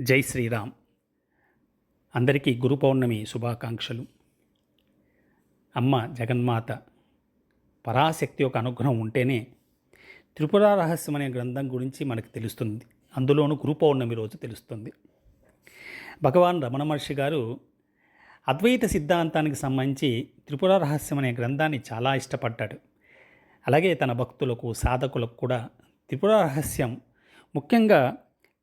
జై శ్రీరామ్. అందరికీ గురు పౌర్ణమి శుభాకాంక్షలు. అమ్మ జగన్మాత పరాశక్తి యొక్క అనుగ్రహం ఉంటేనే త్రిపుర రహస్యం అనే గ్రంథం గురించి మనకు తెలుస్తుంది. అందులోనూ గురు పౌర్ణమి రోజు తెలుస్తుంది. భగవాన్ రమణ మహర్షి గారు అద్వైత సిద్ధాంతానికి సంబంధించి త్రిపుర రహస్యం అనే గ్రంథాన్ని చాలా ఇష్టపడ్డాడు. అలాగే తన భక్తులకు సాధకులకు కూడా త్రిపుర రహస్యం ముఖ్యంగా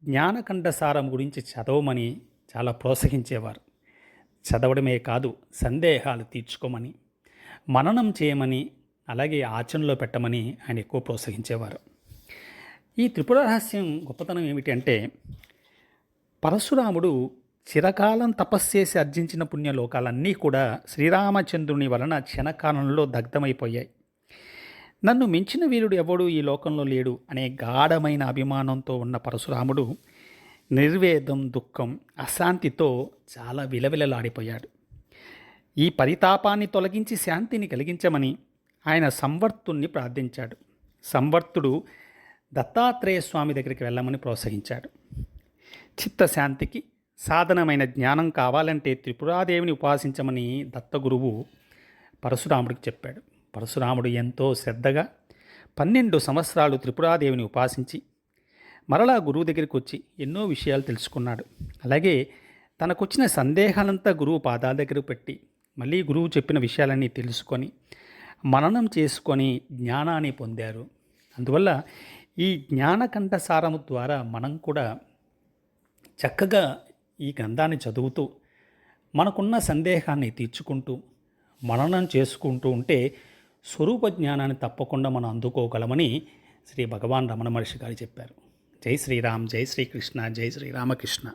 జ్ఞానకంఠ సారం గురించి చదవమని చాలా ప్రోత్సహించేవారు. చదవడమే కాదు సందేహాలు తీర్చుకోమని మననం చేయమని అలాగే ఆచరణలో పెట్టమని ఆయన ఎక్కువ ప్రోత్సహించేవారు. ఈ త్రిపుర రహస్యం గొప్పతనం ఏమిటంటే పరశురాముడు చిరకాలం తపస్సు చేసి అర్జించిన పుణ్యలోకాలన్నీ కూడా శ్రీరామచంద్రుని వలన క్షణకాలంలో దగ్ధమైపోయాయి. నన్ను మించిన వీరుడు ఎవడు ఈ లోకంలో లేడు అనే గాఢమైన అభిమానంతో ఉన్న పరశురాముడు నిర్వేదం దుఃఖం అశాంతితో చాలా విలవిలలాడిపోయాడు. ఈ పరితాపాన్ని తొలగించి శాంతిని కలిగించమని ఆయన సంవర్తుణ్ణి ప్రార్థించాడు. సంవర్తుడు దత్తాత్రేయ స్వామి దగ్గరికి వెళ్ళమని ప్రోత్సహించాడు. చిత్తశాంతికి సాధనమైన జ్ఞానం కావాలంటే త్రిపురాదేవిని ఉపాసించమని దత్తగురువు పరశురాముడికి చెప్పాడు. పరశురాముడు ఎంతో శ్రద్ధగా పన్నెండు సంవత్సరాలు త్రిపురాదేవిని ఉపాసించి మరలా గురువు దగ్గరికి వచ్చి ఎన్నో విషయాలు తెలుసుకున్నాడు. అలాగే తనకొచ్చిన సందేహాలంతా గురువు పాదాల దగ్గర పెట్టి మళ్ళీ గురువు చెప్పిన విషయాలన్నీ తెలుసుకొని మననం చేసుకొని జ్ఞానాన్ని పొందారు. అందువల్ల ఈ జ్ఞానకంఠ సారము ద్వారా మనం కూడా చక్కగా ఈ గ్రంథాన్ని చదువుతూ మనకున్న సందేహాన్ని తీర్చుకుంటూ మననం చేసుకుంటూ ఉంటే స్వరూప జ్ఞానాన్ని తప్పకుండా మనం అందుకోగలమని శ్రీ భగవాన్ రమణ మహర్షి గారు చెప్పారు. జై శ్రీరామ్ జై శ్రీకృష్ణ జై శ్రీరామకృష్ణ.